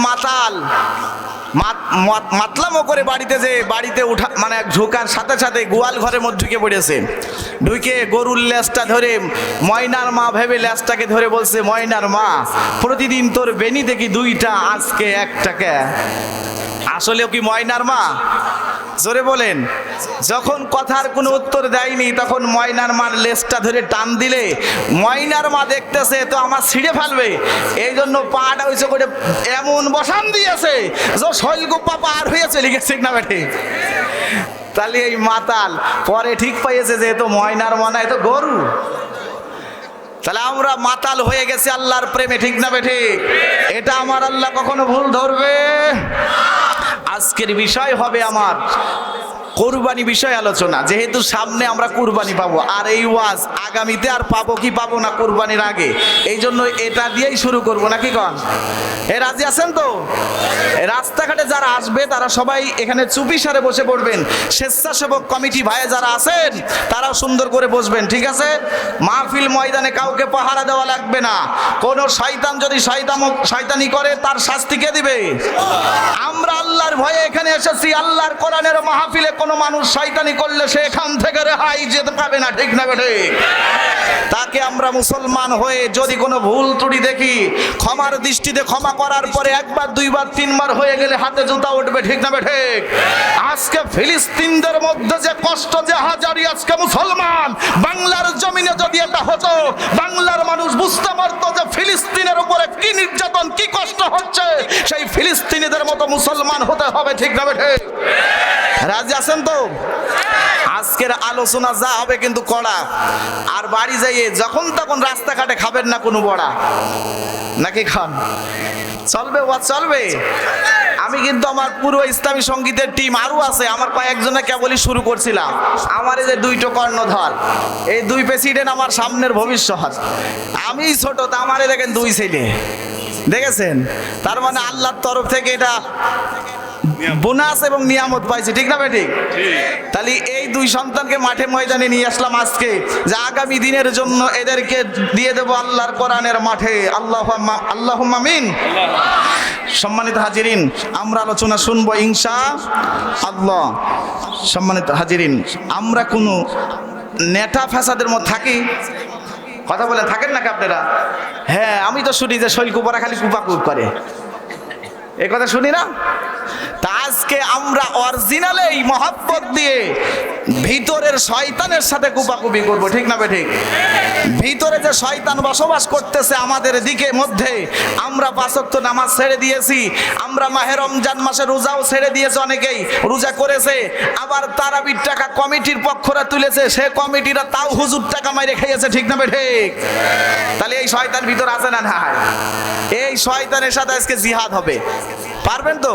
মাতাল। মাত- মাত- মাতলামো করে বাড়িতে যে বাড়িতে উঠা মানে ঢোকার সাথে সাথে গোয়াল ঘরের মধ্যে ঢুকে পড়েছে। ঢুকে গরুর লেজটা ধরে, ময়নার মা ভেবে লেজটাকে ধরে বলছে, ময়নার মা, প্রতিদিন তোর বেনি দেখি দুইটা, আজকে একটাকে আসলেও কি ময়নার মা? জোরে বলেন। যখন কথার কোনো উত্তর দেয়নি, তখন ময়নার মার লেজটা ধরে টান দিলে, ময়নার মা দেখতেছে তো আমার ছিঁড়ে ফেলবে। এই জন্য পাটা হয়েছে করে এমন বসান দিয়েছে যে শৈলগুপ্পা পার হয়ে চলে গেছে না বেঠে। তাহলে এই মাতাল পরে ঠিক পাইয়েছে যে এ তো ময়নার মা না এ তো গরু। তাহলে আমরা মাতাল হয়ে গেছি আল্লাহর প্রেমে, ঠিক না বেঠে এটা আমার আল্লাহ কখনো ভুল ধরবে? আজকের বিষয় হবে আমার কোরবানি বিষয় আলোচনা। যেহেতু সামনে আমরা কুরবানি পাবো। আর এই ওয়াজ আগামীতে আর পাবো কি পাবো না কুরবানির আগে? এই জন্য এটা দিয়েই শুরু করব, নাকি কন? এ, রাজি আছেন তো? রাস্তাঘাটে যারা আসবে, তারা সবাই এখানে চুপি সারে বসে পড়বেন। স্বেচ্ছাসেবক কমিটি ভাইয়ে যারা আছেন, তারাও সুন্দর করে বসবেন, ঠিক আছে? মাহফিল ময়দানে কাউকে পাহারা দেওয়া লাগবে না। কোন শয়তান যদি শয়তাম শয়তানি করে, তার শাস্তি কে দিবে? আমরা আল্লাহর ভয়ে এখানে এসেছি। আল্লাহর কোরআনের মাহফিলে কোনো মানুষ শয়তানি করলে সে এখান থেকে রেহাই যেতে পাবে না, ঠিক না বেঠে? তাকে আমরা মুসলমান হয়ে যদি কোনো ভুল ত্রুটি দেখি, ক্ষমার দৃষ্টিতে ক্ষমা করার পরে একবার, দুইবার, তিনবার হয়ে গেলে হাতে জুতা উঠবে, ঠিক না বেঠে? আজকে ফিলিস্তিনদের মধ্যে যে কষ্ট, যে হাজারি আজকে মুসলমান, বাংলার জমিনে যদি এটা হতো বাংলার মানুষ বুঝতে পারতো যে ফিলিস্তিনের উপরে কি নির্যাতন, কি কষ্ট হচ্ছে। সেই ফিলিস্তিনিদের মতো মুসলমান হতে হবে, ঠিক না বেঠে? রাজি আছেন তো? আজকের আলোচনা যা হবে কিন্তু কড়া। আর বাড়ি যাইয়ে যখন তখন রাস্তাঘাটে খাবেন না কোনো বড়া। নাকি খান? চলবে ওয়া চলবে? আমি কিন্তু আমার পুরো ইসলামী সঙ্গীতের টিম আরও আছে, আমার কয়েকজনে কেবলই শুরু করছিলাম। আমার এই যে দুইটো কর্ণধর এই দুই প্রেসিডেন্ট আমার সামনের ভবিষ্যৎ। আমি ছোট, তা আমারে দেখেন দুই ছেলে। দেখেছেন? তার মানে আল্লাহর তরফ থেকে এটা বোনাস এবং নিয়ামত পাইছে ঠিক না বেঠিক তাহলে এই দুই সন্তানকে মাঠে ময়দানে নিয়ে আসলাম আজকে। যে আগামী দিনের জন্য এদেরকে দিয়ে দেবো আল্লাহর কোরআনের মাঠে। আল্লাহ আল্লাহ। মামিন সম্মানিত হাজিরিন আমরা আলোচনা শুনব ইংসা আল্লাহ। সম্মানিত হাজিরিন আমরা কোনো নেটা ফ্যাসাদের মধ্যে থাকি? কথা বলে থাকেন নাকি আপনারা? হ্যাঁ আমি তো শুনি যে শৈল কুপারা খালি কুপাকুপ করে। এ কথা শুনি না? তা আজকে আমরা অরিজিনালেই মহাব্বত দিয়ে ভিতরের শয়তানের সাথে কুপাকুপি করব, ঠিক না ঠিক ভিতরে যে শয়তান বসবাস করতেছে আমাদের দিকে মধ্যে, আমরা পাঁচক্ত নামাজ ছেড়ে দিয়েছি, আমরা মাহে রমজান মাসে রোজাও ছেড়ে দিয়েছে অনেকেই, রোজা করেছে, আবার তারাবির টাকা কমিটির পক্ষরা তুলেছে, সে কমিটিরা তাও হুজুর টাকা মাইরে খেয়েছে ঠিক না ঠিক তাহলে এই শয়তান ভিতর আছে না না এই শয়তানের সাথে আজকে জিহাদ হবে। পারবেন তো?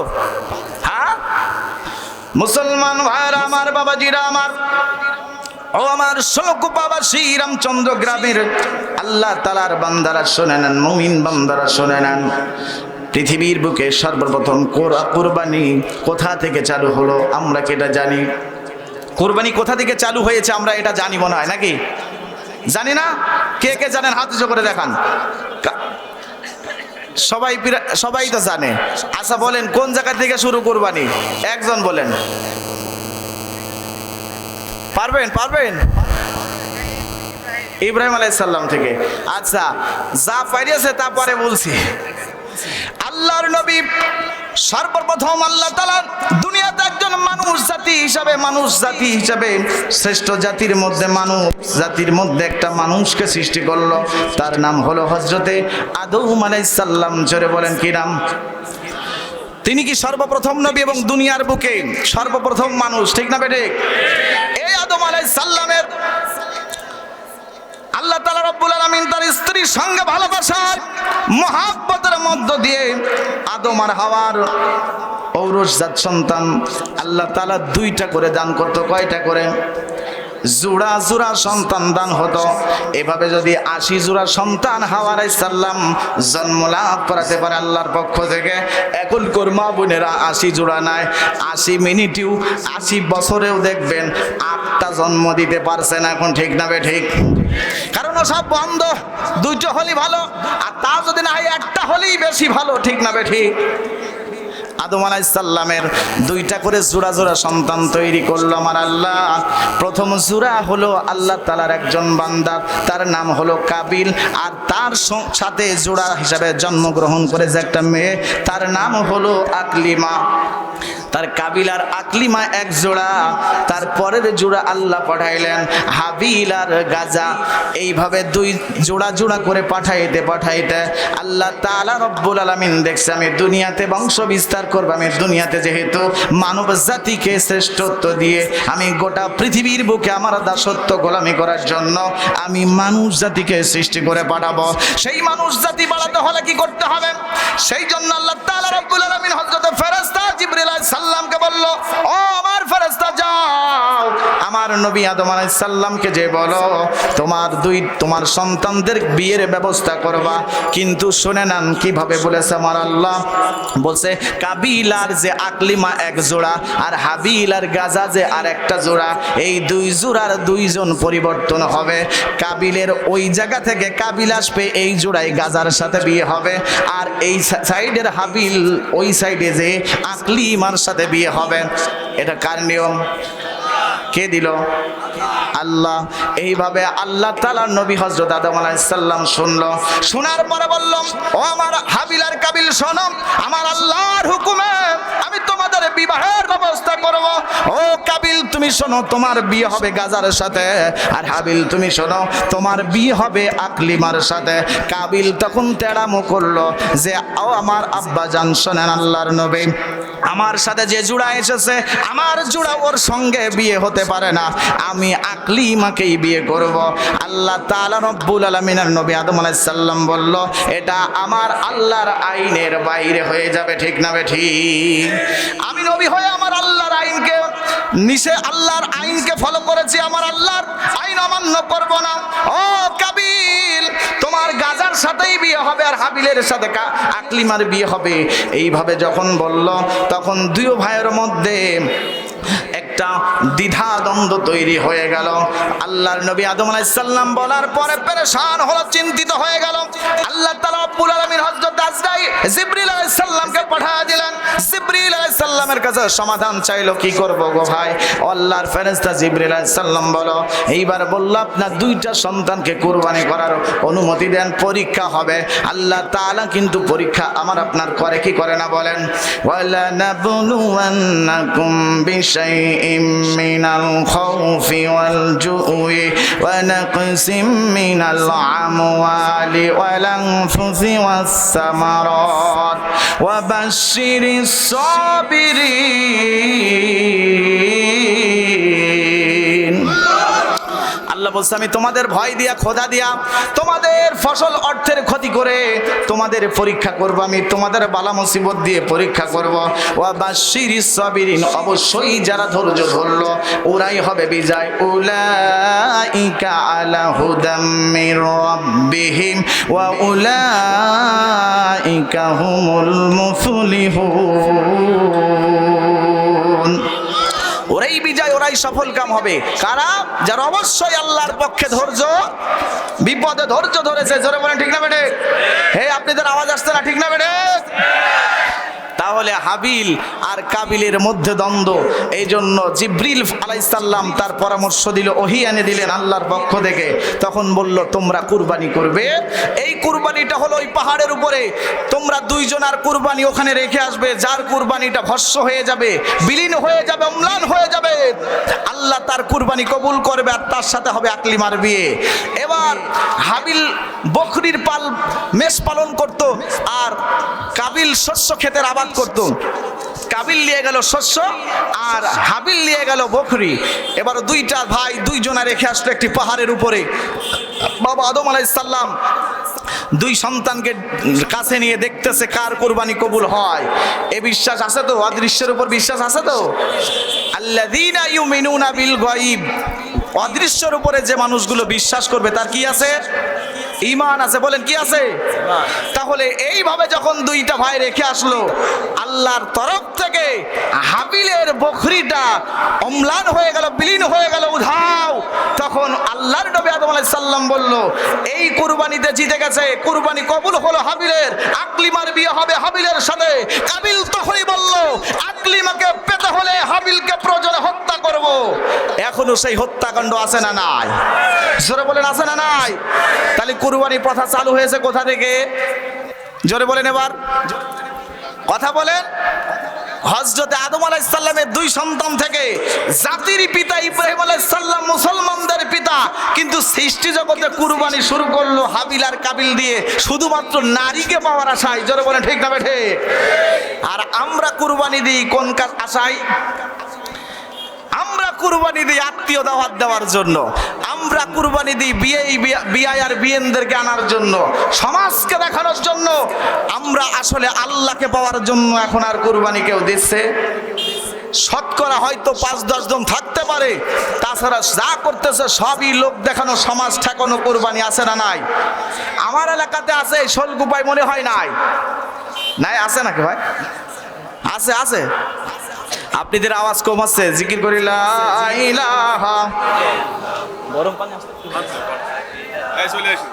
মুসলমান ভাইরা আমার বাবাজিরা, আমার ও আমার শোক বাবা শ্রীরামচন্দ্র গ্রামের, আল্লাহ তালার বান্দারা শোনে নেন, মমিন বান্দারা শোনে নেন, পৃথিবীর বুকে সর্বপ্রথম কুরবানি কোথা থেকে চালু হলো, আমরা কি এটা জানি? কোরবানি কোথা থেকে চালু হয়েছে, আমরা এটা জানি মনে হয় নাকি? জানি না? কে কে জানেন? হাত করে দেখান। সবাই সবাই তো জানে। আচ্ছা বলেন, কোন জায়গা থেকে শুরু করবানি? একজন বলেন। পারবেন পারবেন? ইব্রাহিম আলাইসাল্লাম থেকে। আচ্ছা যা পাইছে তারপরে বলছি। আল্লাহর নবী সর্বপ্রথম আল্লাহ তালা দুনিয়াতে একজন মানুষ জাতি হিসাবে, মানুষ জাতি হিসাবে, শ্রেষ্ঠ জাতির মধ্যে মানুষ, জাতির মধ্যে একটা মানুষকে সৃষ্টি করল। তার নাম হলো হজরতে আদম আলাইসাল্লাম জোরে বলেন, কি নাম? তিনি কি সর্বপ্রথম নবী এবং দুনিয়ার বুকে সর্বপ্রথম মানুষ? ঠিক না বেটে এই আদম আলাই সাল্লামের আল্লাহ তালা রব্বুল আলমিন তার স্ত্রীর সঙ্গে ভালোবাসার মহাব্বতের মধ্য দিয়ে আদম আর হাওয়ার ঔরসজাত সন্তান আল্লাহ তালা দুইটা করে দান করতো। কয়টা করে? জোড়া জোড়া সন্তান দান হতো। এভাবে যদি আশি জোড়া সন্তান হাওয়ার সাল্লাম জন্ম লাভ করাতে পারে আল্লাহর পক্ষ থেকে এখন কর্মা বোনেরা আশি জোড়া নাই আশি মিনিটেও, আশি বছরেও দেখবেন আটটা জন্ম দিতে পারছে না এখন, ঠিক না ঠিক? কারণ সব বন্ধ, দুইটা হলেই ভালো, আর তা যদি না হয়, একটা হলেই বেশি ভালো, ঠিক না ঠিক? আদম আলাইসাল্লামের দুইটা করে জোড়া জোড়া সন্তান তৈরি করল আমার আল্লাহ। প্রথম জোড়া হলো আল্লাহ তালার একজন বান্দার তার নাম হলো কাবিল। আর তার সাথে জোড়া হিসাবে জন্মগ্রহণ করেছে একটা মেয়ে, তার নাম হলো আকলিমা। তার কাবিল আর আকলিমা এক জোড়া। তার পরের জোড়া আল্লাহ পাঠাইলেন হাবিল আর গাজা। এইভাবে দুই জোড়া জোড়া করে পাঠাইতে পাঠাইতে আল্লাহ তাআলা রব্বুল আলামিন দেখছে, আমি দুনিয়াতে বংশ বিস্তার করব আমি দুনিয়াতে যেহেতু মানব জাতিকে শ্রেষ্ঠত্ব দিয়ে আমি গোটা পৃথিবীর বুকে আমার দাসত্ব গোলামি করার জন্য আমি মানুষ জাতিকে সৃষ্টি করে পাঠাবো। সেই মানুষ জাতি বাড়াতে হলে কি করতে হবে? সেই জন্য আল্লাহ তাআলা রব্বুল আলামিন হযরত ফেরেশতা জিবরিল আলাইহিস সালামকে বলল, ও আমার ফেরেশতা, যাও। আমার নবী আদম আলাইহিস সালামকে যে বলো, তোমার দুই, তোমার সন্তানদের বিয়ের ব্যবস্থা করবা। কিন্তু শুনে নেন কীভাবে বলেছে আমার আল্লাহ। বলছে কাবিল আর যে আকলিমা এক জোড়া আর হাবিল আর গাজা যে আর একটা জোড়া, এই দুই জোড়ার দুইজন পরিবর্তন হবে। কাবিলের ওই জায়গা থেকে কাবিল আসবে, এই জোড়ায় গাজার সাথে বিয়ে হবে। আর এই সাইডের হাবিল ওই সাইডে যে আকলিমার সাথে বিয়ে হবে। এটা কার নিয়ম? কে দিল? আল্লাহ। এইভাবে আল্লাহ তালার নবী হজরত আদম আলাইসাল্লাম শুনলো। শোনার পরে বললাম ও আমার হাবিল আর কাবিল, শোনো, আমার আল্লাহর হুকুমে আমি তোমাদের বিবাহের ব্যবস্থা করব। ও কাবিল, তুমি শোনো, তোমার বিয়ে হবে গাজার সাথে। আর হাবিল, তুমি শোনো, তোমার বিয়ে হবে আকলিমার সাথে। কাবিল তখন তেড়ামো করল যে, ও আমার আব্বা জান, শোনেন আল্লাহর নবী, আমার সাথে যে জুড়া এসেছে, আমার জুড়া ওর সঙ্গে বিয়ে হতে পারে না। আমি আকলিমাকেই বিয়ে করব। আল্লাহ তাআলা রব্বুল আলামিনের নবী আদম আলাইহিস সালাম বলল, এটা আমার আল্লাহর আইনের বাইরে হয়ে যাবে, ঠিক না ঠিক আমি নবী হয়ে আমার আল্লাহর আইনকে নিষে আল্লাহর আইনকে ফলো করেছি, আমার আল্লাহর আইন অমান্য করব না। ও কাবিল, তোমার গাজার সাথেই বিয়ে হবে আর হাবিলের সাথে আকলিমার বিয়ে হবে। এইভাবে যখন বলল, তখন দুই ভাইয়ের মধ্যে একটা দ্বিধা দ্বন্দ্ব তৈরি হয়ে গেল। আল্লাহর নবী আদম আলাইসাল্লাম বলার পরে পেরেশান হলো, চিন্তিত হয়ে গেল। আল্লাহ রব্বুল আলামিন হযরত আজরাইল জিবরিল আলাইহিস সালামকে পাঠিয়ে দিলেন। জিবরিল আলাইহিস সালামের কাছে সমাধান চাইলো, কি করব গো ভাই? আল্লাহর ফেরেশতা জিবরিল আলাইহিস সালাম বলো, এইবার বলল আপনার দুইটা সন্তানকে কুরবানি করার অনুমতি দেন, পরীক্ষা হবে। আল্লাহ তাআলা কিন্তু পরীক্ষা আমার আপনার করে, কি করে না বলেন? ওয়ালা নাবলুওয়ান্নাকুম বিশাইইম মিনাল খাউফি ওয়াল জুই ওয়া নাকসিম মিনাল আমওয়ালি ওয়াল আনফুসি ওয়াস সামারাত ওয়া বাশশিরিস বলছে, আমি তোমাদের ভয় দিয়া খোদা দিয়া, তোমাদের ফসল অর্থের ক্ষতি করে তোমাদের পরীক্ষা করব, আমি তোমাদের বালা মুসিবত দিয়ে পরীক্ষা করব। ওয়া বাশিরিস সাবিরিন অবশ্যই যারা ধৈর্য ধরল, ওরাই হবে বিজয়। উলাইকা আলা হুদাম রাব্বিহিম, ওয়া উলাইকা হুমুল মুফলিহুন। ওরাই বিজয় ওরাই সফল কাম হবে। কারা? যারা অবশ্যই আল্লাহর পক্ষে ধৈর্য, বিপদে ধৈর্য ধরেছে, জোরে বলেন, ঠিক না বেটে হে আপনাদের আওয়াজ আসছে না, ঠিক না বেটে তাহলে হাবিল আর কাবিলের মধ্যে দ্বন্দ্ব। এই জন্য জিব্রিল আলাইসাল্লাম তার পরামর্শ দিল, ওহি দিলেন আল্লাহর পক্ষ থেকে। তখন বলল, তোমরা কুরবানি করবে? এই কুরবানিটা হলো ওই পাহাড়ের উপরে। তোমরা দুইজন আর কুরবানি ওখানে রেখে আসবে, যার কুরবানিটা ভস্য হয়ে যাবে, বিলীন হয়ে যাবে, অম্লান হয়ে যাবে। আল্লাহ তার কুরবানি কবুল করবে আর তার সাথে হবে আকলিমার বিয়ে। এবার হাবিল বকরির পাল মেষ পালন করত আর কাবিল শস্য ক্ষেতের আবাদ করত কাবিল নিয়ে গেল শস্য আর হাবিল নিয়ে গেল বকরি। এবার দুইটা ভাই দুইজনা রেখে আসলো একটি পাহাড়ের উপরে। বাবা আদম আলাইসাল্লাম দুই সন্তানকে কাছে নিয়ে দেখতেছে কার কোরবানি কবুল হয়। এ বিশ্বাস আছে তো? অদৃশ্যের উপর বিশ্বাস আছে তো? বিল গায়ব। অদৃশ্যের উপরে যে মানুষগুলো বিশ্বাস করবে, তার কি আছে? ইমান আছে বলেন কি আছে? তাহলে এইভাবে যখন দুইটা ভাই রেখে আসলো আল্লাহর তরফ থেকে হাবিলের বখরিটা অম্লান হয়ে গেল বিলীন হয়ে গেল উধাও। তখন আল্লাহর নবী আদম আলাই সাল্লাম বলল, এই কুরবানিতে জিতে গেছে, কুরবানি কবুল হলো হাবিলের, আকলিমার বিয়ে হবে হাবিলের সাথে। কাবিল তখনই বলল, আকলিমাকে পেতে হলে হাবিলকে প্রয়োজনে হত্যা করব। এখনও সেই হত্যাকাণ্ড আছে না নাই? জোরে বলেন, আছে না নাই? তাহলে কুরবানি প্রথা চালু হয়েছে কোথা থেকে? জোরে বলেন এবার। কথা বলেন। হজরতে আদম আলাইসাল্লামের দুই সন্তান থেকে জাতির পিতা ইব্রাহিম আলাইসাল্লাম মুসলমানদের পিতা। কিন্তু সৃষ্টি জগতে কুরবানি শুরু করল হাবিল আর কাবিল দিয়ে। শুধুমাত্র নারীকে পাওয়ার আশায়। জোরে বলে ঠিক না বেঠে? আর আমরা কুরবানি দিই কোন কাজ আশায়? আমরা কুরবানি দিই আত্মীয় দাওয়াত দেওয়ার জন্য। আমরা কুরবানি দিই বিয়ে বিআই আর বিয়েনদেরকে আনার জন্য। সমাজকে দেখানোর জন্য। আমরা আসলে আল্লাহকে পাওয়ার জন্য এখন আর কুরবানি কেউ দিচ্ছে। শতকরা হয়তো পাঁচ, দশ জন থাকতে পারে। তাছাড়া যা করতেছে সবই লোক দেখানো, সমাজ ঠেকানো কোরবানি আছে না নাই? আমার এলাকাতে আছে শোলগুপাই মনে হয় নাই। নাই, আছে নাকি ভাই? আছে আছে। আপনাদের আওয়াজ কম আছে জিকির করি লা ইলাহা। এই চলে আসুন।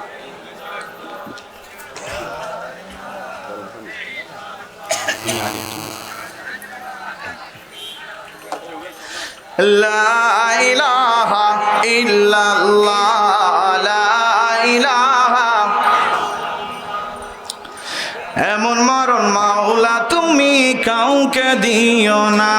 লা ইলাহা ইল্লাল্লাহ লা কাউকে দিও না।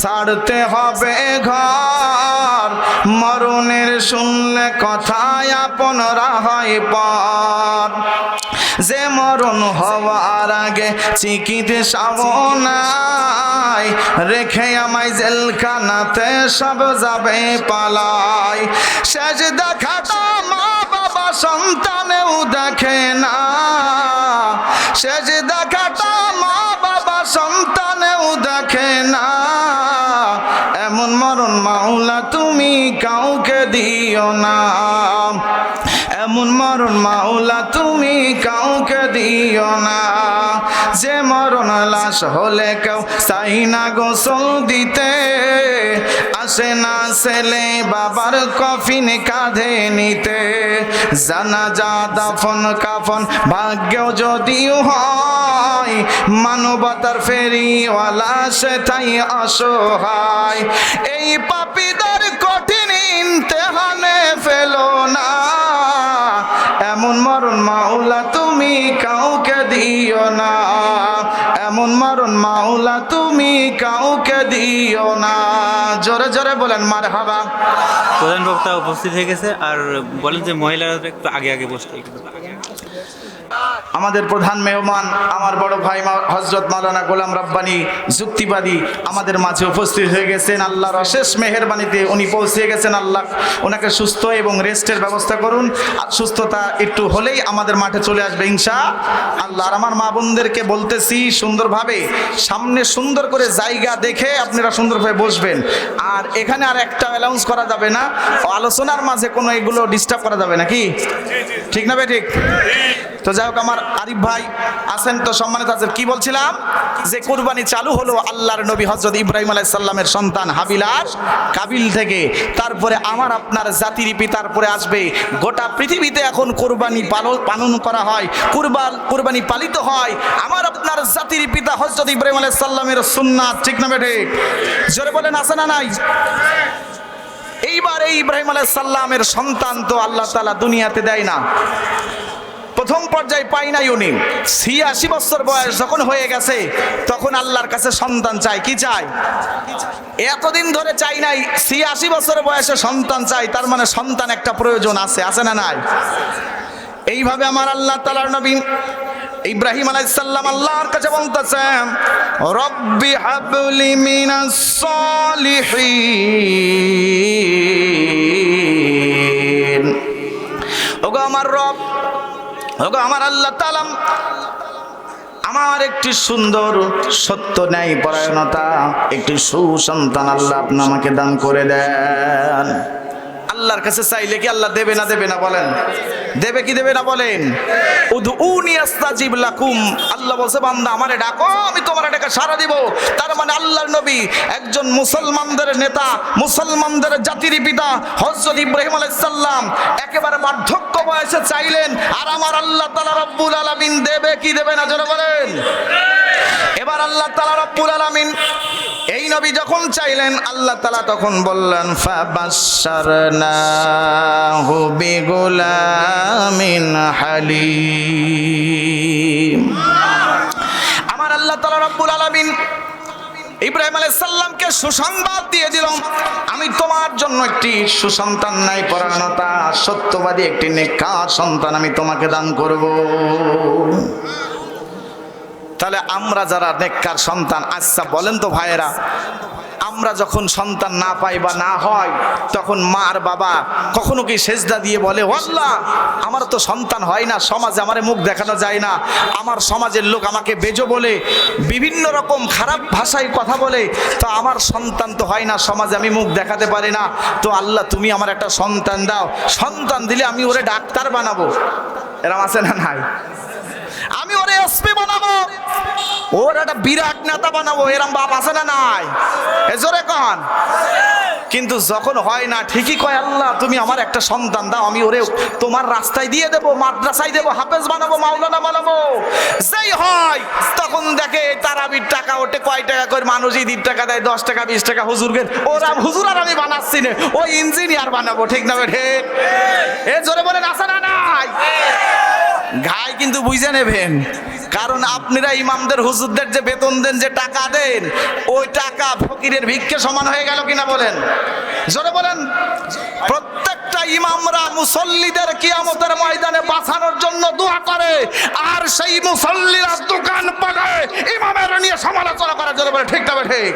ছাড়তে হবে ঘর। মরণের শুনলে কথায় আপনরা হয় পর যে মরণ হওয়ার আগে চিকিৎসা নাই রেখে আমায় জেলখানাতে সব যাবে পালাই। শেষ দেখাটা মা বাবা সন্তানেও দেখে না। শেষ দেখাটা মাওলা, তুমি কাউকে দিও না। এমন মরণ মাওলা, তুমি কাউকে দিও না। যে মরণ লাশ হলে কেউ চাই গোসল দিতে। আসে না ছেলে, বাবার কফিন কাঁধে নিতে। জানা যা দাফন, কাফন ভাগ্যও যদিও হয়, মানবতার ফেরিওয়ালা সেটাই অসহায়। এই পাপীদের কঠিন ইমতেহানে ফেলো না। এমন মরণ মাওলা তুমি কাউকে দিও না। এমন মরণ মাওলা তুমি কাউকে দিও না। জোরে জোরে বলেন মার হাবা প্রধান বক্তা উপস্থিত হয়ে গেছে, আর বলেন যে মহিলারা একটু আগে আগে বসতে আমাদের প্রধান মেহমান, আমার বড় ভাই হজরত মালানা গোলাম রব্বানি, যুক্তিবাদী, আমাদের মাঝে উপস্থিত হয়ে গেছেন। আল্লাহর অশেষ মেহেরবানিতে উনি পৌঁছে গেছেন। আল্লাহ ওনাকে সুস্থ এবং রেস্টের ব্যবস্থা করুন। আর সুস্থতা একটু হলেই আমাদের মাঠে চলে আসবে, ইনশা আল্লাহ। আমার মা বোনদেরকে বলতেছি সুন্দরভাবে, সামনে সুন্দর করে জায়গা দেখে আপনারা সুন্দরভাবে বসবেন। আর এখানে আর একটা অ্যালাউন্স করা যাবে না। আলোচনার মাঝে কোনো এগুলো ডিস্টার্ব করা যাবে নাকি? ঠিক না ভাই ঠিক? তো যাই হোক, আমার আরিফ ভাই আছেন তো সম্মানিত আছেন। কি বলছিলাম? যে কুরবানি চালু হলো আল্লাহর নবী হজরত ইব্রাহিম আলাইহিস সালামের সন্তান হাবিলার কাবিল থেকে। তারপরে আমার আপনার জাতির পিতার পরে আসবে। গোটা পৃথিবীতে এখন কুরবানি পালন করা হয়। কুরবান কুরবানি পালিত হয়। আমার আপনার জাতির পিতা হজরত ইব্রাহিম আলাইহিস সালামের সুন্নাত, ঠিক না বেঠে? জোরে বলেন, আছে না নাই? এইবার এই ইব্রাহিম আলাইহিস সালামের সন্তান তো আল্লাহ তাআলা দুনিয়াতে দেয় না। প্রথম পর্যায়ে পাই নাই উনি ছিয়াশি বছর বয়স যখন হয়ে গেছে, তখন আল্লাহর কাছে সন্তান চাই কি চাই এতদিন ধরে চাই নাই, ছিয়াশি বছর বয়সে সন্তান চাই, তার মানে সন্তান একটা প্রয়োজন আছে আছে না নাই? এইভাবে আমার আল্লাহ তালার নবী ইব্রাহিম আলাইসাল্লাম আল্লাহর কাছে বলতেছেন, রব্বি হাবলি মিনাস সলিহিন। ওগো আমার রব আমার আল্লাহ তালাম আমার একটি সুন্দর সত্য ন্যায় পরায়ণতা, একটি সুসন্তান আল্লাহ আপনি আমাকে দান করে দেন। আল্লাহর কাছে চাইলে কি আল্লাহ দেবে না দেবে না বলেন? দেবে কি দেবে না বলেন? আল্লাহ বলছে, বান্দা, আমারে ডাকো, আমি তোমার ডাকে সারা দিব। তার মানে আল্লাহর নবী একজন মুসলমানদের নেতা, মুসলমানদের জাতির পিতা, হযরত ইব্রাহিম আলাইহিস সালাম, একেবারে বার্ধক্য বয়সে চাইলেন, আর আমার আল্লাহ তাআলা রব্বুল আলামিন দেবে কি দেবে না, জোরে বলেন। এবার আল্লাহ তাআলা রব্বুল আলামিন এই নবী যখন চাইলেন, আল্লাহ তাআলা তখন বললেন, ফাবাশশারনাহু বিগুলামিন হালিম। আমার আল্লাহ তাআলা রব্বুল আলামিন ইব্রাহিম আলাইহিস সালামকে সুসংবাদ দিয়ে দিলাম আমি তোমার জন্য একটি সুসন্তান নাই পরায়ণতা সত্যবাদী একটি নেককার সন্তান আমি তোমাকে দান করব। তাহলে আমরা যারা নেককার সন্তান আচ্ছা বলেন তো ভাইয়েরা আমরা যখন সন্তান না পাই বা না হয়, তখন মা বাবা কখনো কি সেজদা দিয়ে বলে "ও আল্লাহ, আমার তো সন্তান হয় না, সমাজে আমার মুখ দেখানো যায় না। আমার সমাজের লোক আমাকে বেজো বলে, বিভিন্ন রকম খারাপ ভাষায় কথা বলে। তো আমার সন্তান তো হয় না, সমাজে আমি মুখ দেখাতে পারি না। তো আল্লাহ, তুমি আমার একটা সন্তান দাও। সন্তান দিলে আমি ওরে ডাক্তার বানাবো। এরম আছে না নাই? আমি ওরে এসপি বানাবো। ওর একটা বিরাট নেতা বানাবো, এরম বাপ আছে না নাই? এ জোরে কন। কিন্তু যখন হয় না, ঠিকই কয়, আল্লাহ, তুমি আমার একটা সন্তান দাও, আমি ওরে তোমার রাস্তায় দিয়ে দেবো, মাদ্রাসায় দেবো, হাফেজ বানাবো, মাওলানা বানাবো। যেই হয়, তখন দেখে তারাবির টাকা ওটে কয় টাকা করে মানুষ ঈদের টাকা দেয়, দশ টাকা, বিশ টাকা, হুজুর হুজুরকে ওরা হুজুর আর আমি বানাচ্ছি না, ওই ইঞ্জিনিয়ার বানাবো, ঠিক না ঠিক? এ জোরে আসে না নাই? ঘাই কিন্তু বুঝে নেবেন। কারণ আপনারা ইমামদের, হুজুরদের যে বেতন দেন, যে টাকা দেন, ওই টাকা ফকিরের ভিক্ষে সমান হয়ে গেল কিনা বলেন? জোরে বলেন। প্রত্যেকটা ইমামরা মুসল্লিদের কিয়ামতের ময়দানে বাঁচানোর জন্য দোয়া করে, আর সেই মুসল্লিরা দোকান পাকায় ইমামের নিয়ে সমালোচনা করে, জোরে বলে, ঠিক না ঠিক?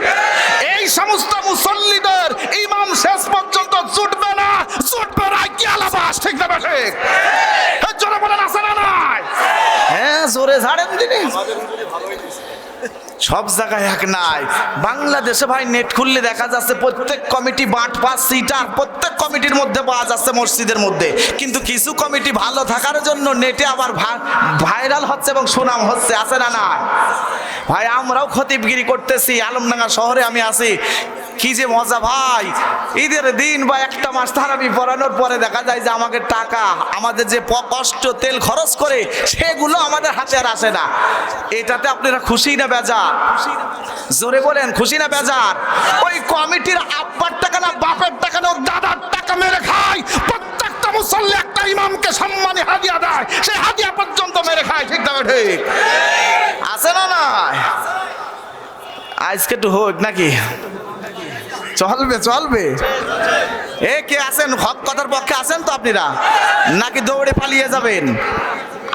এই সমস্ত মুসল্লিদের ইমাম শেষ পর্যন্ত জুটবে না জুটবে না, কি আলাবাস, ঠিক না ঠিক? জোরে বলেন, আছে না নাই? হ্যাঁ জোরে ঝাড়েন দিনি সব জায়গায় এক নাই। বাংলাদেশে ভাই নেট খুললে দেখা যাচ্ছে প্রত্যেক কমিটি বাট, পাঁচ সিটার প্রত্যেক কমিটির মধ্যে পাওয়া যাচ্ছে মসজিদের মধ্যে। কিন্তু কিছু কমিটি ভালো থাকার জন্য নেটে আবার ভাইরাল হচ্ছে এবং সুনাম হচ্ছে, আছে না না ভাই, আমরাও খতিবগিরি করতেছি, আলমডাঙ্গা শহরে আমি আছি। কি যে মজা ভাই, ঈদের দিন বা একটা মাস তারাবি পড়ানোর পরে দেখা যায় যে আমাকে টাকা, আমাদের যে কষ্ট, তেল খরচ করে, সেগুলো আমাদের হাতে আর আসে না। এটাতে আপনারা খুশি না বেজার? জোরে বলেন, খুশি না বেজার? ওই কমিটির আব্বার টাকা না, বাপের টাকা না, ওর দাদার টাকা মেরে খায় প্রত্যেকটা মুসল্লি একটা ইমামকে সম্মানে হাদিয়া দেয় সেই হাদিয়া পর্যন্ত মেরে খায়, ঠিক না ঠিক? আছে না না আজকে একটু হোক নাকি? চলবে চলবে। এ, কে আছেন? হক কথার পক্ষে আছেন তো আপনারা? নাকি দৌড়ে পালিয়ে যাবেন?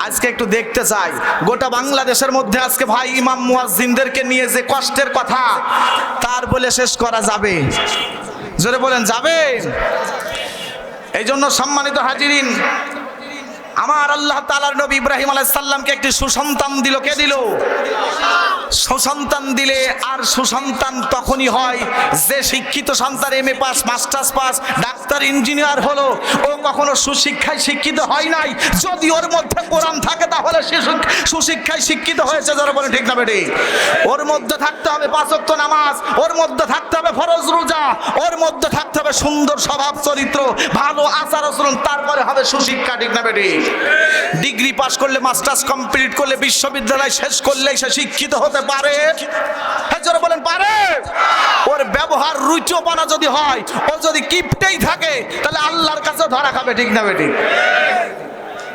আজকে একটু দেখতে চাই। গোটা বাংলাদেশের মধ্যে আজকে ভাই ইমাম মুয়াজ্জিনদেরকে নিয়ে যে কষ্টের কথা, তার বলে শেষ করা যাবে। জোরে বলেন যাবে এই জন্য সম্মানিত হাজিরিন, আমার আল্লাহ তালার নবী ইব্রাহিম আলাহ সাল্লামকে একটি সুসন্তান দিল। কে দিল? সুসন্তান দিলে আর সুসন্তান তখনই হয়। যে শিক্ষিত সন্তান M A pass, masters pass, doctor, engineer হলো, ও কখনো সুশিক্ষায় শিক্ষিত হয় নাই। যদি ওর মধ্যে কোরআন থাকে, তাহলে সে সুশিক্ষায় শিক্ষিত হয়েছে, যারা বলে ঠিক না বেটি। ওর মধ্যে থাকতে হবে পাঁচক্ত নামাজ, ওর মধ্যে থাকতে হবে ফরজ রোজা, ওর মধ্যে থাকতে হবে সুন্দর স্বভাব, চরিত্র, ভালো আচার আচরণ, তারপরে হবে সুশিক্ষা, ঠিক না বেটি? ডিগ্রি পাস করলে, মাস্টার্স কমপ্লিট করলে, বিশ্ববিদ্যালয় শেষ করলে সে শিক্ষিত হতে পারে হ্যাঁ জোরে বলেন পারে ওর ব্যবহার রুচোপনা যদি হয় ও যদি কিপটেই থাকে তাহলে আল্লাহর কাছে ধরা খাবে ঠিক না বেটি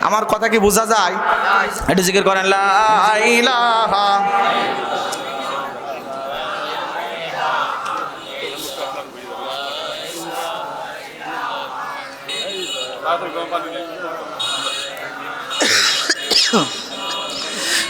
আমার কথা কি বোঝা যায় একটু জিজ্ঞেস করেন লা ইলাহা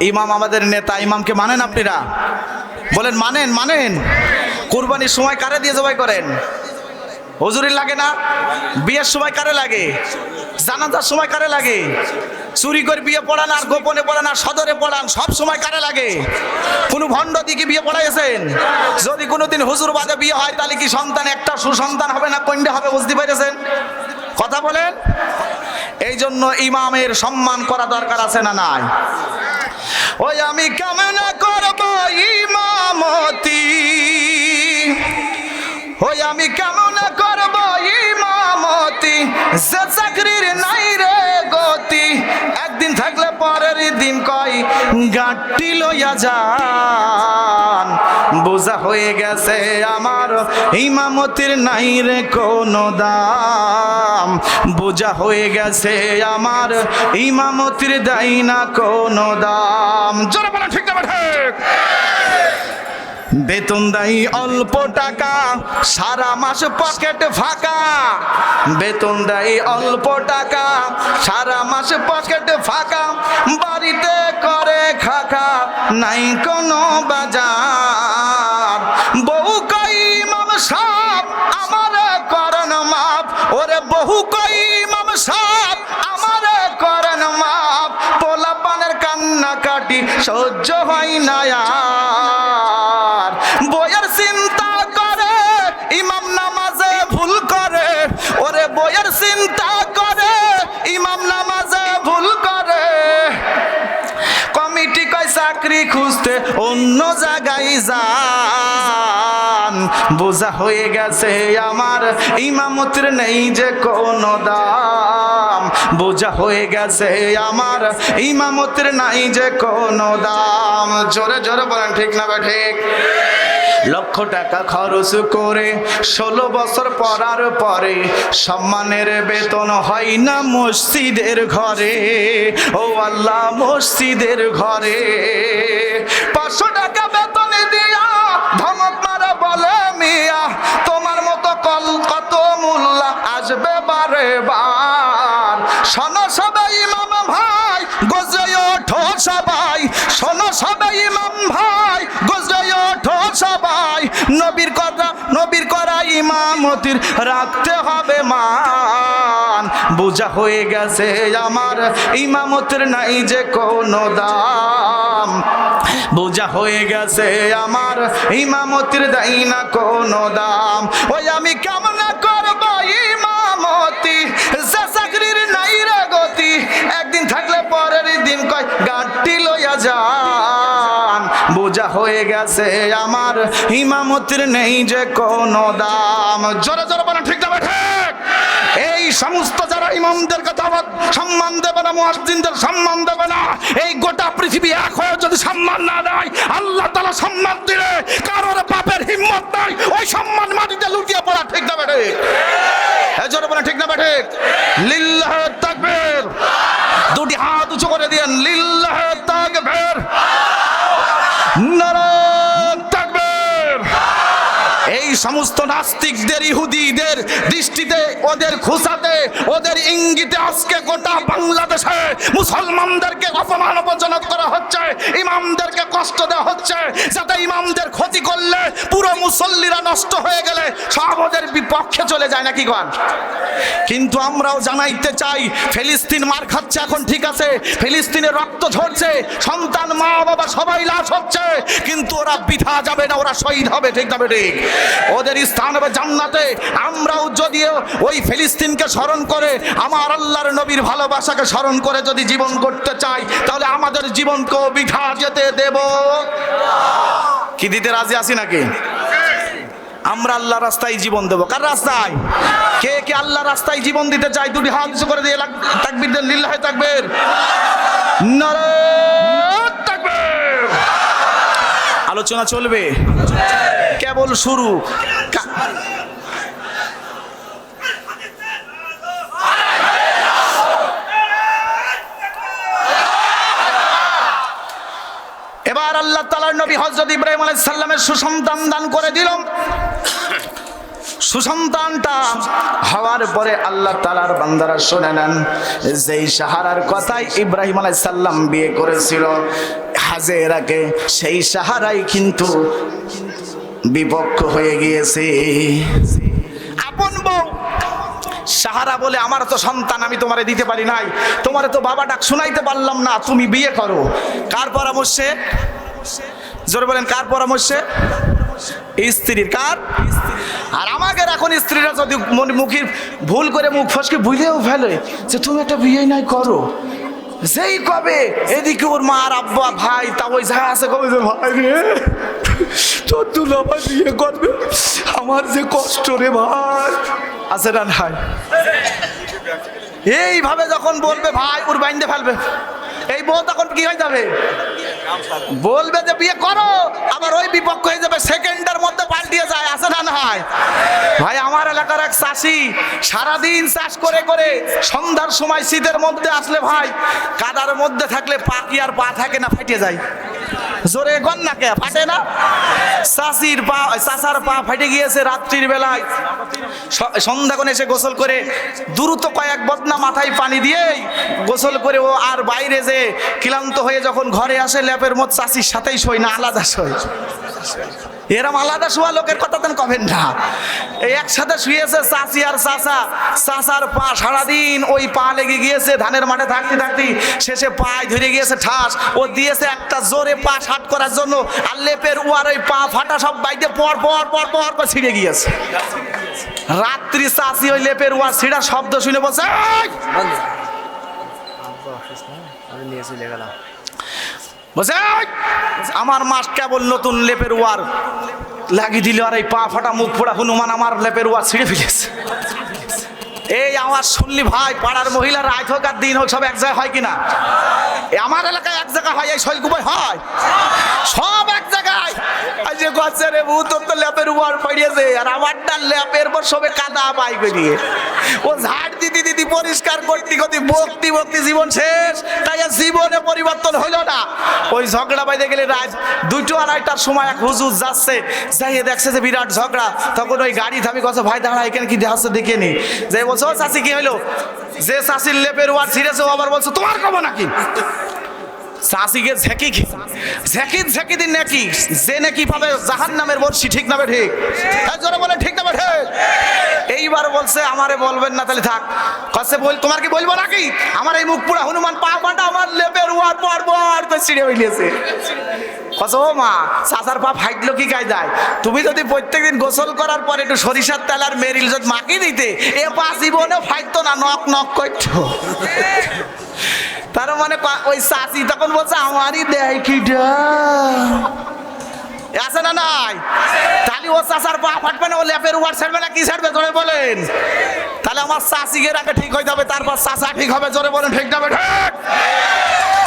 ইমাম আমাদের নেতা, ইমামকে মানেন আপনারা? বলেন, মানেন মানেন। কুরবানির সময় কারে দিয়ে জবাই করেন? হুজুরির লাগে না? বিয়ের সময় কারে লাগে? জানাজার সময় কারে লাগে? চুরি করে বিয়ে পড়ান আর গোপনে পড়ান আর সদরে পড়ান, সব সময় কারে লাগে? কোনো ভণ্ড দিকে বিয়ে পড়াইছেন? যদি কোনোদিন হুজুর বাদে বিয়ে হয়, তাহলে কি সন্তান একটা সুসন্তান হবে না কন্যা হবে, বুঝতে পেরেছেন? কথা বলেন? এই জন্য ইমামের সম্মান করা দরকার আছে না নাই? ওই আমি কেমন করব ইমামতি। ওই আমি কেমন করব ইমামতি। যে চাকরির নাই দিন কয়? গাঁটটি লইয়া যান। বোঝা হয়ে গেছে আমার ইমামতির নাই রে কোনো দাম। বোঝা হয়ে গেছে আমার ইমামতির দাই না কোনো দাম। জোরে বলেন, ঠিক না ঠিক বেতন দেয় অল্প টাকা, সারা মাস পকেট ফাঁকা। বেতন দেয় অল্প টাকা, সারা মাস পকেট ফাঁকা। বাড়িতে করে খাকা, নাই কোনো বাজার। বউ কই, মাম সাপ, আমার করন মাপ। ওরে বহু কই, মাম সাপ, আমার করন মাপ। পোলা পানের কান্না কাটি সহ্য খুঁজতে অন্য জায়গায় যান। বোঝা হয়ে গেছে আমার ইমামতির নেই যে কোনো দাম। বোঝা হয়ে গেছে আমার ইমামতির নাই যে কোনো দাম। জোরে জোরে বলেন, ঠিক না বে ঠিক? লক্ষ টাকা খরচ করে ষোলো বছর পড়ার পরে সম্মানের বেতন হয় না মসজিদের ঘরে। ও আল্লাহ, মসজিদের ঘরে পাঁচশো টাকা বেতনে দিয়া ধমক মারা বলে, মিয়া, তোমার মতো কল কত মূল্য আসবে বারে বার। শোনো সবাই, ইমাম ভাই, গজে ওঠো সবাই। শোনো সবাই, ইমাম ইমামতির রাখতে হবে মান। বোঝা হয়ে গেছে আমার ইমামতির নাই যে কোনো দাম। বোঝা হয়ে গেছে আমার ইমামতির দাই না কোনো দাম। ওই আমি কেমন হয়ে গেছে আমার। ইমামতির নেই যে কোনো দাম। জোরে জোরে বলেন, ঠিক না ঠিক। এই সমস্ত যারা ইমামদের কথা সম্মান দেবে না, মুয়াজ্জিনদের সম্মান দেবে না, এই গোটা পৃথিবী এক হয়ে যদি সম্মান না দেয়, আল্লাহ তাআলা সম্মান দিলে কারোর পাপের হিম্মত নাই, ওই সম্মান মাটিতে লুটিয়ে পড়া, ঠিক না বেঠে এই জোরে বলেন, ঠিক না বেঠে লিল্লাহ তাকবীর। দুটি হাত উঁচু করে দিয়েন, লিল্লাহ 나라! সমস্ত নাস্তিকদের, ইহুদিদের দৃষ্টিতে, ওদের খুসাতে ওদের ইঙ্গিতে আজকে গোটা বাংলাদেশে মুসলমানদেরকে অপমান অপজনক করা হচ্ছে, ইমামদেরকে কষ্ট দেওয়া হচ্ছে, যাতে ইমামদের ক্ষতি করলে পুরো মুসল্লিরা নষ্ট হয়ে গেলে সব ওদের বিপক্ষে চলে যায়, নাকি গান? কিন্তু আমরাও জানাইতে চাই, ফিলিস্তিন মার খাচ্ছে, এখন ঠিক আছে ফিলিস্তিনের রক্ত ঝরছে, সন্তান মা বাবা সবাই লাশ হচ্ছে, কিন্তু ওরা বিধা যাবে না, ওরা শহীদ হবে, ঠিক যাবে ঠিক ওদের স্থান হবে জান্নাতে। আমরাও যদিও ওই ফিলিস্তিনকে স্মরণ করে, আমার আল্লাহর নবীর ভালোবাসাকে স্মরণ করে যদি জীবন করতে চাই, তাহলে আমাদের জীবনকেও বিধা যেতে দেব। কি দিতে রাজি আছি নাকি? আমরা আল্লাহ রাস্তায় জীবন দেবো। কার রাস্তায়? কে কে আল্লাহ রাস্তায় জীবন দিতে চাই দুটি হাত করে দিয়ে তাকবীর দেন, লিল্লাহে নারায়ণ তাকবীর আলোচনা চলবে। কেবল শুরু। এবার আল্লাহ তালার নবী হজরত ইব্রাহিম আলাইহিস সাল্লামের সুসন্তান দান করে দিল। সুসন্তানটা হওয়ার পরে আল্লাহ তালার বান্দারা শুনে নেন, যেই সাহারার কথাই ইব্রাহিম আলাই সাল্লাম বিয়ে করেছিল হাজেরাকে সেই সাহারাই কিন্তু বিপক্ষ হয়ে গিয়েছে। আপন বউ, সাহারা বলে, আমার তো সন্তান, আমি তোমারে দিতে পারি নাই। তোমারে তো বাবা ডাক শুনাইতে পারলাম না, তুমি বিয়ে করো। কার পরামর্শে? জোরে বলেন, কার পরামর্শে? স্ত্রীর, কার? আর আমাকে এখন স্ত্রীরা যদি মুখের ভুল করে মুখ ফসকে বুঝলেও ফেলে, যে তুমি একটা বিয়ে নাই করো। যেই কবে? এদিকে ওর মা আর আব্বা, ভাই, তা ওই যা আছে কবে যে ভাই রে? তোর দুলাভাই বিয়ে করবে? আমার যে কষ্ট রে ভাই। আছে না ভাই এইভাবে যখন বলবে, ভাই, ওর বাইন্দে ফেলবে। এই বউ তখন কি হয়ে যাবে? বলবে যে বিয়ে করো, আবার ওই বিপক্ষ হয়ে যাবে, সেকেন্ডের মধ্যে পাল্টিয়ে যায় আসে না হয় ভাই, আমার এলাকার এক চাষি সারাদিন চাষ করে করে সন্ধ্যার সময় শীতের মধ্যে আসলে ভাই, কাদার মধ্যে থাকলে পা কি আর পা থাকে না ফাটিয়ে যায়। জোরে গন না কে ফাটে না? চাষির পা চাষার পা ফাটে গিয়েছে রাত্রির বেলায়। সন্ধ্যা সন্ধ্যাক্ষণ এসে গোসল করে দ্রুত কয়েক বদনা মাথায় পানি দিয়ে গোসল করে ও আর বাইরে যে ক্লান্ত হয়ে যখন ঘরে আসে ল্যাপের মত চাষির সাথেই শোয় না, আলাদা শোয়। এরম আলাদা শোয়া লোকের কথা তেন কবেন না। একসাথে শুয়েছে চাষি আর চাষা চাষার পা সারাদিন ওই পা লেগে গিয়েছে, ধানের মাঠে থাকতে থাকতে শেষে পায়ে ধরে গিয়েছে ঠাস। ও দিয়েছে একটা জোরে পা শাট করার জন্য আর লেপের উয়ার ওই পা ফাটা সব বাইতে পর পর পর পর পর ছিঁড়ে গিয়েছে। রাত্রি চাষি ওই লেপের উয়ার ছিঁড়া শব্দ শুনে বলছে! বলছে আমার মাস কেবল নতুন লেপের ওয়ার। লাগিয়ে দিল আর এই পা ফাটা মুখ ফোড়া হনুমান আমার লেপের ওয়ার ছিঁড়ে ফেলেছে। এই আমার শুনলি ভাই, পাড়ার মহিলার রাত হোক আর দিন হোক সব এক জায়গায় হয় কিনা? আমার এলাকায় এক জায়গায় হয়, এই শৈলকুপাই হয়। সব এক জায়গায়। যে গছে রে ভূত তো ল্যাপের উপর পড়িয়েছে, আর আমারটা ল্যাপের পর সবে কাদা পাই করিয়ে ও ঝাড় দিদি দিদি পরিষ্কার করতে করতে, বক্তি বক্তি, জীবন শেষ। তাই জীবনে পরিবর্তন হলো না। ওই ঝগড়া বাইতে গেলে রাত দুটো আড়াইটার সময় এক হুজুর যাচ্ছে, যাইয়ে দেখছে যে বিরাট ঝগড়া। তখন ওই গাড়ি থামি কথা ভাই দাঁড়া এখানে কি দেখাচ্ছে দেখে নি। যে বলছো "ও চাচি কি হইল? যে চাষির লেপের ওয়ার ছিঁড়েছে আবার বলছো তোমার কব নাকি? চাষিকে ঝেঁকি ঝেঁকি ঝেঁকি দিন নাকি? যে নাকি পাবে জাহান নামের বর্ষি ঠিক নামে ঠিক হ্যাঁ, জোরে বলে ঠিক নামে ঠিক এইবার বলছে আমারে বলবেন না তাহলে থাক। কাছে বল তোমার কি বলব নাকি? আমার এই মুখ পুরা হনুমান পা পাটা আমার লেপের উয়ার পর পর তো ছিঁড়ে হইলেছে। ও মা, চাচার পা ফাইটলো কি কায়দায় তুমি যদি প্রত্যেকদিন গোসল করার পর একটু সরিষার তেল আর মেরিল যদি মাখিয়ে দিতে, এ পা জীবনে ফাইটতো না নক নক করতো তার মানে ওই চাচি তখন বলছে, আমারই দেয় কিটা আছে না নাই? তাহলে ও চাচার পা ফাটবে না, ও ল্যাপের উপর ছাড়বে না, কি ছাড়বে? জোরে বলেন। তাহলে আমার চাষিকে আগে ঠিক হয়ে যাবে তারপর চাচা ঠিক হবে, জোরে বলেন, ঠিক যাবে, ঠিক।